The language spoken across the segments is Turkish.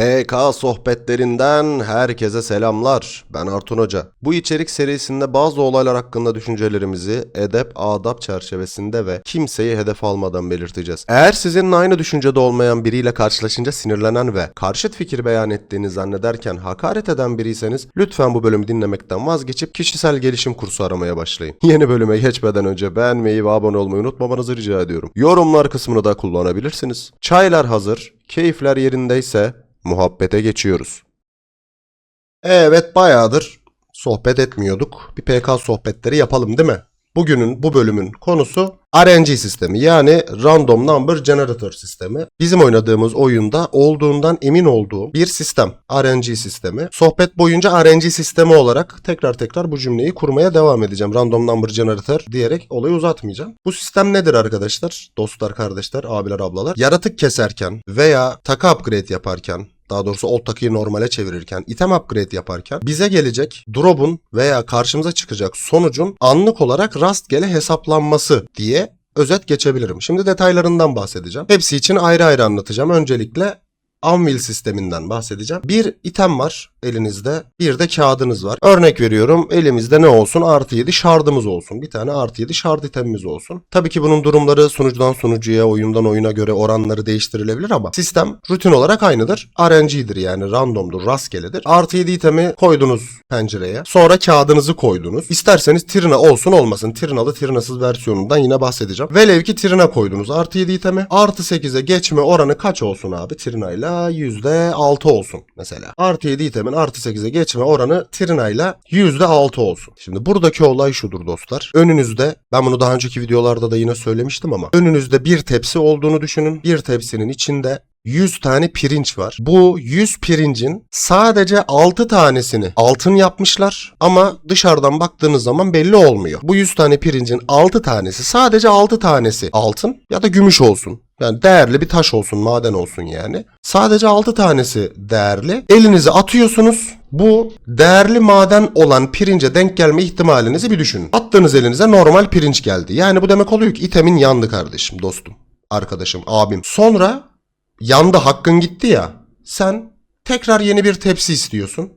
PK sohbetlerinden herkese selamlar. Ben Artun Hoca. Bu içerik serisinde bazı olaylar hakkında düşüncelerimizi edep adap çerçevesinde ve kimseyi hedef almadan belirteceğiz. Eğer sizinle aynı düşüncede olmayan biriyle karşılaşınca sinirlenen ve karşıt fikir beyan ettiğini zannederken hakaret eden biriyseniz lütfen bu bölümü dinlemekten vazgeçip kişisel gelişim kursu aramaya başlayın. Yeni bölüme geçmeden önce beğenmeyi ve abone olmayı unutmamanızı rica ediyorum. Yorumlar kısmını da kullanabilirsiniz. Çaylar hazır, keyifler yerindeyse muhabbete geçiyoruz. Evet bayağıdır sohbet etmiyorduk. Bir PK sohbetleri yapalım değil mi? Bugünün bu bölümün konusu RNG sistemi yani Random Number Generator sistemi. Bizim oynadığımız oyunda olduğundan emin olduğum bir sistem. RNG sistemi. Sohbet boyunca RNG sistemi olarak tekrar tekrar bu cümleyi kurmaya devam edeceğim. Random Number Generator diyerek olayı uzatmayacağım. Bu sistem nedir arkadaşlar? Dostlar, kardeşler, abiler, ablalar. Yaratık keserken veya takı upgrade yaparken daha doğrusu old takıyı normale çevirirken, item upgrade yaparken bize gelecek drop'un veya karşımıza çıkacak sonucun anlık olarak rastgele hesaplanması diye özet geçebilirim. Şimdi detaylarından bahsedeceğim. Hepsi için ayrı ayrı anlatacağım. Öncelikle Anvil sisteminden bahsedeceğim. Bir item var elinizde, bir de kağıdınız var. Örnek veriyorum elimizde ne olsun? Artı 7 şardımız olsun. Bir tane artı 7 şard itemimiz olsun. Tabii ki bunun durumları sunucudan sunucuya, oyundan oyuna göre oranları değiştirilebilir ama sistem rutin olarak aynıdır. RNG'dir yani randomdur, rastgeledir. Artı 7 itemi koydunuz pencereye. Sonra kağıdınızı koydunuz. İsterseniz Trina olsun olmasın. Trinalı Trinasız versiyonundan yine bahsedeceğim. Velev ki Trina koydunuz artı 7 itemi. Artı 8'e geçme oranı kaç olsun abi Trina ile? %6 olsun mesela. Artı 7 itemin artı 8'e geçme oranı Trina ile %6 olsun. Şimdi buradaki olay şudur dostlar. Önünüzde ben bunu daha önceki videolarda da yine söylemiştim ama önünüzde bir tepsi olduğunu düşünün. Bir tepsinin içinde 100 tane pirinç var. Bu 100 pirincin sadece 6 tanesini altın yapmışlar ama dışarıdan baktığınız zaman belli olmuyor. Bu 100 tane pirincin 6 tanesi sadece 6 tanesi altın ya da gümüş olsun. Yani değerli bir taş olsun, maden olsun yani. Sadece 6 tanesi değerli. Elinize atıyorsunuz. Bu değerli maden olan pirince denk gelme ihtimalinizi bir düşünün. Attığınız elinize normal pirinç geldi. Yani bu demek oluyor ki itemin yandı kardeşim, dostum, arkadaşım, abim. Sonra yandı hakkın gitti ya. Sen tekrar yeni bir tepsi istiyorsun.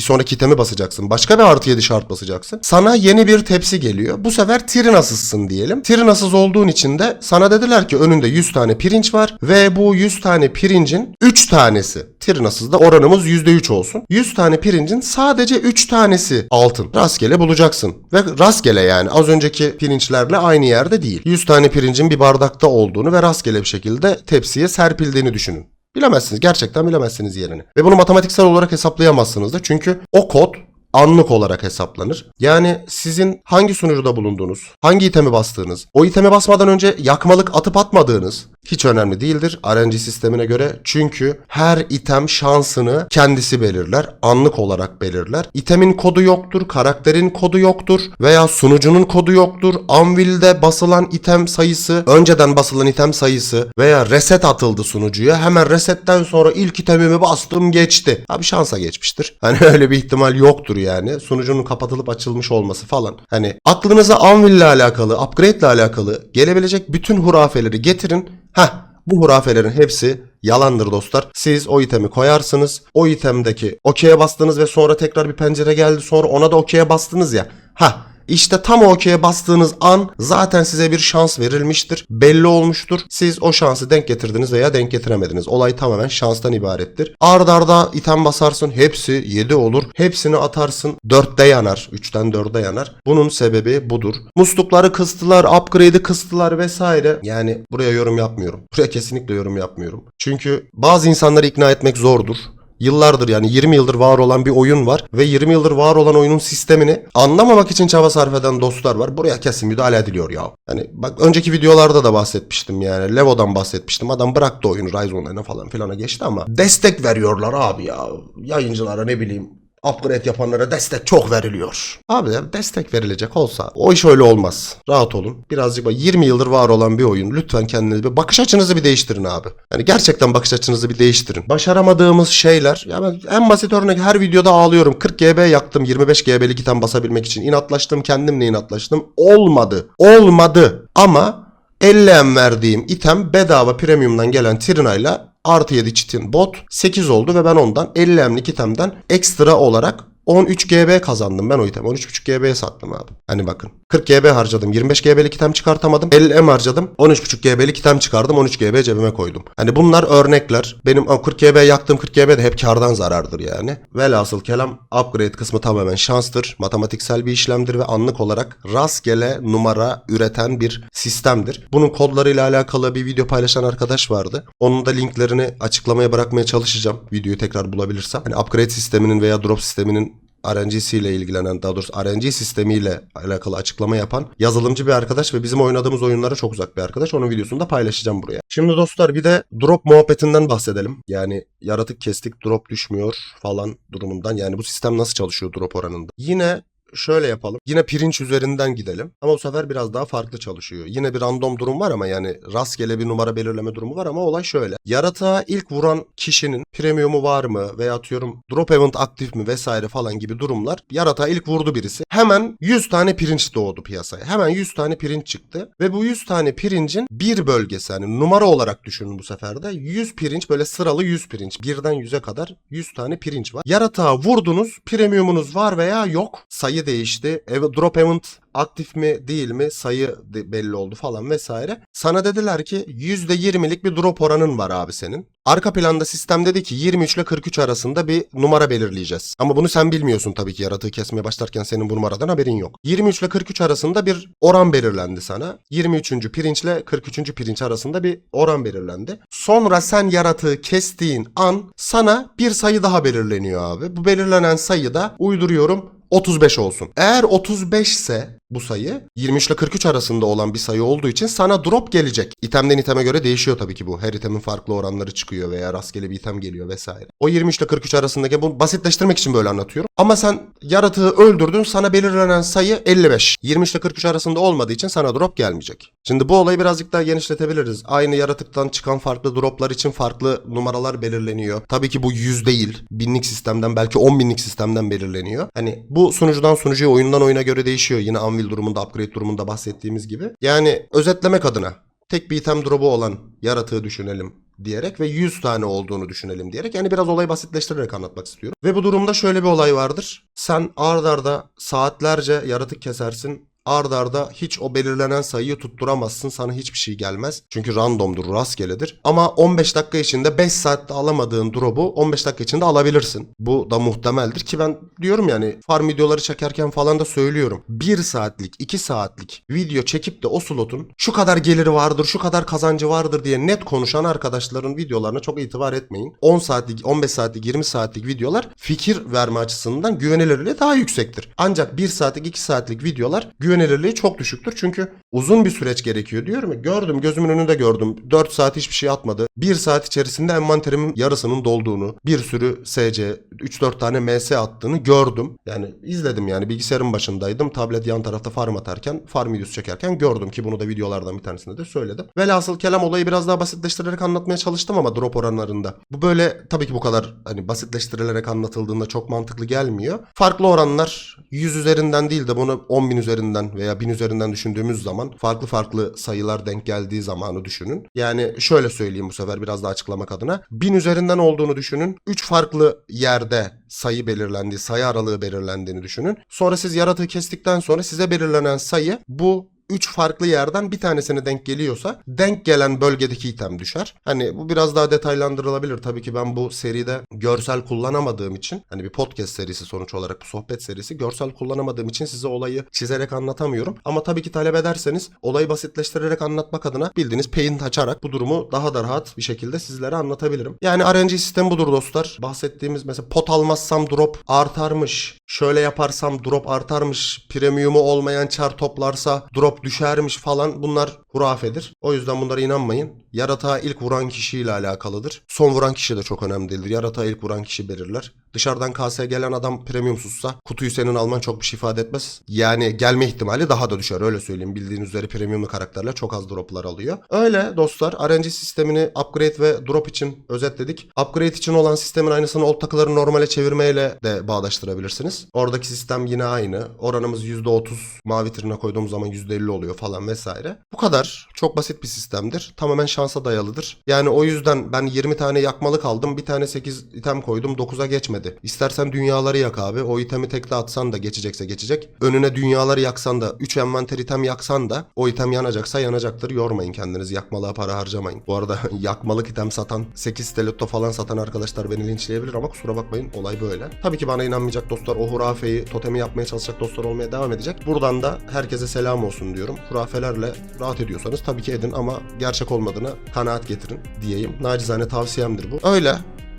Bir sonraki itemi basacaksın. Başka bir artı 7 şart basacaksın. Sana yeni bir tepsi geliyor. Bu sefer Trinasızsın diyelim. Trinasız olduğun için de sana dediler ki önünde 100 tane pirinç var. Ve bu 100 tane pirincin 3 tanesi. Trinasızda oranımız %3 olsun. 100 tane pirincin sadece 3 tanesi altın. Rastgele bulacaksın. Ve rastgele yani az önceki pirinçlerle aynı yerde değil. 100 tane pirincin bir bardakta olduğunu ve rastgele bir şekilde tepsiye serpildiğini düşünün. Bilemezsiniz. Gerçekten bilemezsiniz yerini. Ve bunu matematiksel olarak hesaplayamazsınız da. Çünkü o kod anlık olarak hesaplanır. Yani sizin hangi sunucuda bulunduğunuz, hangi itemi bastığınız, o itemi basmadan önce yakmalık atıp atmadığınız hiç önemli değildir RNG sistemine göre. Çünkü her item şansını kendisi belirler, anlık olarak belirler. İtemin kodu yoktur, karakterin kodu yoktur veya sunucunun kodu yoktur. Anvil'de basılan item sayısı, önceden basılan item sayısı veya reset atıldı sunucuya. Hemen resetten sonra ilk itemimi bastım geçti. Abi şansa geçmiştir. Hani öyle bir ihtimal yoktur yani. Sunucunun kapatılıp açılmış olması falan. Hani aklınıza Anvil ile alakalı, upgrade ile alakalı gelebilecek bütün hurafeleri getirin. Heh bu hurafelerin hepsi yalandır dostlar. Siz o itemi koyarsınız. O itemdeki okey'e bastınız ve sonra tekrar bir pencere geldi. Sonra ona da okey'e bastınız ya. Ha işte tam okey'e bastığınız an zaten size bir şans verilmiştir. Belli olmuştur. Siz o şansı denk getirdiniz veya denk getiremediniz. Olay tamamen şanstan ibarettir. Ard arda item basarsın. Hepsi 7 olur. Hepsini atarsın. 4'te yanar. 3'ten 4'e yanar. Bunun sebebi budur. Muslukları kıstılar. Upgrade'i kıstılar vesaire. Yani buraya yorum yapmıyorum. Buraya kesinlikle yorum yapmıyorum. Çünkü bazı insanları ikna etmek zordur yıllardır yani 20 yıldır var olan bir oyun var ve 20 yıldır var olan oyunun sistemini anlamamak için çaba sarf eden dostlar var. Buraya kesin müdahale ediliyor ya. Hani bak önceki videolarda da bahsetmiştim yani. Levo'dan bahsetmiştim. Adam bıraktı oyunu Rise Online'a falan filana geçti ama destek veriyorlar abi ya. Yayıncılara ne bileyim upgrade yapanlara destek çok veriliyor. Abi destek verilecek olsa o iş öyle olmaz. Rahat olun. Birazcık bak 20 yıldır var olan bir oyun. Lütfen kendinizi bir bakış açınızı bir değiştirin abi. Yani gerçekten bakış açınızı bir değiştirin. Başaramadığımız şeyler. Ya ben en basit örnek her videoda ağlıyorum. 40 GB yaktım 25 GB'lik item basabilmek için. inatlaştım kendimle inatlaştım. Olmadı. Olmadı. Ama 50M verdiğim item bedava premiumdan gelen Trina'yla artı 7 çitin bot 8 oldu ve ben ondan 50M'lik itemden ekstra olarak 13 GB kazandım ben o item. 13.5 GB'ye sattım abi. Hani bakın. 40 GB harcadım. 25 GB'lik item çıkartamadım. 50M harcadım. 13.5 GB'lik item çıkardım. 13 GB cebime koydum. Hani bunlar örnekler. Benim o 40 GB yaktığım 40 GB de hep kardan zarardır yani. Velhasıl kelam upgrade kısmı tamamen şanstır. Matematiksel bir işlemdir ve anlık olarak rastgele numara üreten bir sistemdir. Bunun kodlarıyla alakalı bir video paylaşan arkadaş vardı. Onun da linklerini açıklamaya bırakmaya çalışacağım. Videoyu tekrar bulabilirsem. Hani upgrade sisteminin veya drop sisteminin RNG'si ile ilgilenen daha doğrusu RNG sistemiyle alakalı açıklama yapan yazılımcı bir arkadaş ve bizim oynadığımız oyunlara çok uzak bir arkadaş. Onun videosunu da paylaşacağım buraya. Şimdi dostlar bir de drop muhabbetinden bahsedelim. Yani yaratık kestik drop düşmüyor falan durumundan. Yani bu sistem nasıl çalışıyor drop oranında? Yine şöyle yapalım. Yine pirinç üzerinden gidelim. Ama bu sefer biraz daha farklı çalışıyor. Yine bir random durum var ama yani rastgele bir numara belirleme durumu var ama olay şöyle. Yaratığa ilk vuran kişinin premiumu var mı veya atıyorum drop event aktif mi vesaire falan gibi durumlar. Yaratığa ilk vurdu birisi. Hemen 100 tane pirinç doğdu piyasaya. Hemen 100 tane pirinç çıktı. Ve bu 100 tane pirincin bir bölgesi hani numara olarak düşünün bu sefer de 100 pirinç böyle sıralı 100 pirinç. Birden 100'e kadar 100 tane pirinç var. Yaratığa vurdunuz premiumunuz var veya yok. Sayı değişti. Ev, drop event aktif mi değil mi sayı belli oldu falan vesaire. Sana dediler ki %20'lik bir drop oranın var abi senin. Arka planda sistem dedi ki 23 ile 43 arasında bir numara belirleyeceğiz. Ama bunu sen bilmiyorsun tabii ki yaratığı kesmeye başlarken senin bu numaradan haberin yok. 23 ile 43 arasında bir oran belirlendi sana. 23. pirinç ile 43. pirinç arasında bir oran belirlendi. Sonra sen yaratığı kestiğin an sana bir sayı daha belirleniyor abi. Bu belirlenen sayı da uyduruyorum 35 olsun. Eğer 35 ise bu sayı 23 ile 43 arasında olan bir sayı olduğu için sana drop gelecek. İtemden iteme göre değişiyor tabii ki bu. Her itemin farklı oranları çıkıyor veya rastgele bir item geliyor vesaire. O 23 ile 43 arasındaki bu basitleştirmek için böyle anlatıyorum. Ama sen yaratığı öldürdün sana belirlenen sayı 55. 23 ile 43 arasında olmadığı için sana drop gelmeyecek. Şimdi bu olayı birazcık daha genişletebiliriz. Aynı yaratıktan çıkan farklı droplar için farklı numaralar belirleniyor. Tabii ki bu 100 değil. Binlik sistemden belki 10 binlik sistemden belirleniyor. Hani bu sunucudan sunucuya oyundan oyuna göre değişiyor. Yine Anvil durumunda upgrade durumunda bahsettiğimiz gibi. Yani özetlemek adına tek bir item drop'u olan yaratığı düşünelim diyerek ve 100 tane olduğunu düşünelim diyerek yani biraz olayı basitleştirerek anlatmak istiyorum. Ve bu durumda şöyle bir olay vardır. Sen ard arda saatlerce yaratık kesersin. Ard arda hiç o belirlenen sayıyı tutturamazsın. Sana hiçbir şey gelmez. Çünkü randomdur, rastgeledir. Ama 15 dakika içinde 5 saatte alamadığın drop'u 15 dakika içinde alabilirsin. Bu da muhtemeldir ki ben diyorum yani farm videoları çekerken falan da söylüyorum. 1 saatlik, 2 saatlik video çekip de o slotun şu kadar geliri vardır, şu kadar kazancı vardır diye net konuşan arkadaşların videolarına çok itibar etmeyin. 10 saatlik, 15 saatlik, 20 saatlik videolar fikir verme açısından güvenilirliği daha yüksektir. Ancak 1 saatlik, 2 saatlik videolar güvenilirliği çok düşüktür. Çünkü uzun bir süreç gerekiyor diyorum. Gördüm, gözümün önünde gördüm. 4 saat hiçbir şey atmadı. 1 saat içerisinde envanterimin yarısının dolduğunu, bir sürü SC, 3-4 tane MS attığını gördüm. Yani izledim yani bilgisayarın başındaydım. Tablet yan tarafta farm atarken, farm videosu çekerken gördüm ki bunu da videolardan bir tanesinde de söyledim. Velhasıl kelam olayı biraz daha basitleştirerek anlatmaya çalıştım ama drop oranlarında. Bu böyle tabii ki bu kadar hani basitleştirilerek anlatıldığında çok mantıklı gelmiyor. Farklı oranlar 100 üzerinden değil de bunu 10 bin üzerinden veya 1000 üzerinden düşündüğümüz zaman farklı farklı sayılar denk geldiği zamanı düşünün. Yani şöyle söyleyeyim bu sefer biraz daha açıklamak adına. 1000 üzerinden olduğunu düşünün. 3 farklı yerde sayı belirlendiği, sayı aralığı belirlendiğini düşünün. Sonra siz yaratığı kestikten sonra size belirlenen sayı bu 3 farklı yerden bir tanesine denk geliyorsa denk gelen bölgedeki item düşer. Hani bu biraz daha detaylandırılabilir. Tabii ki ben bu seride görsel kullanamadığım için hani bir podcast serisi sonuç olarak bu sohbet serisi görsel kullanamadığım için size olayı çizerek anlatamıyorum. Ama tabii ki talep ederseniz olayı basitleştirerek anlatmak adına bildiğiniz paint açarak bu durumu daha da rahat bir şekilde sizlere anlatabilirim. Yani RNG sistemi budur dostlar. Bahsettiğimiz mesela pot almazsam drop artarmış. Şöyle yaparsam drop artarmış. Premiumu olmayan çar toplarsa drop düşermiş falan bunlar hurafedir. O yüzden bunlara inanmayın. Yaratığa ilk vuran kişiyle alakalıdır. Son vuran kişi de çok önemli değildir. Yaratığa ilk vuran kişi belirler. Dışarıdan kasaya gelen adam premiumsuzsa kutuyu senin alman çok bir şey ifade etmez. Yani gelme ihtimali daha da düşer öyle söyleyeyim. Bildiğiniz üzere premiumlu karakterler çok az droplar alıyor. Öyle dostlar RNG sistemini upgrade ve drop için özetledik. Upgrade için olan sistemin aynısını old takıları normale çevirmeyle de bağdaştırabilirsiniz. Oradaki sistem yine aynı. Oranımız %30 mavi trine koyduğumuz zaman %50 oluyor falan vesaire. Bu kadar. Çok basit bir sistemdir. Tamamen şansa dayalıdır. Yani o yüzden ben 20 tane yakmalık aldım. Bir tane 8 item koydum. 9'a geçmedi. İstersen dünyaları yak abi. O itemi tekte atsan da geçecekse geçecek. Önüne dünyaları yaksan da 3 envanter item yaksan da o item yanacaksa yanacaktır. Yormayın kendinizi. Yakmalığa para harcamayın. Bu arada yakmalık item satan 8 stiletto falan satan arkadaşlar beni linçleyebilir ama kusura bakmayın olay böyle. Tabii ki bana inanmayacak dostlar o hurafeyi totemi yapmaya çalışacak dostlar olmaya devam edecek. Buradan da herkese selam olsun diyorum. Hurafelerle rahat ediyorsanız tabii ki edin ama gerçek olmadığına kanaat getirin diyeyim. Nacizane tavsiyemdir bu. Öyle.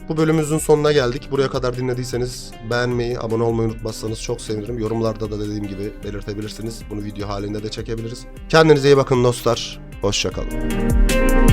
Bu bölümümüzün sonuna geldik. Buraya kadar dinlediyseniz beğenmeyi, abone olmayı unutmazsanız çok sevinirim. Yorumlarda da dediğim gibi belirtebilirsiniz. Bunu video halinde de çekebiliriz. Kendinize iyi bakın dostlar. Hoşçakalın.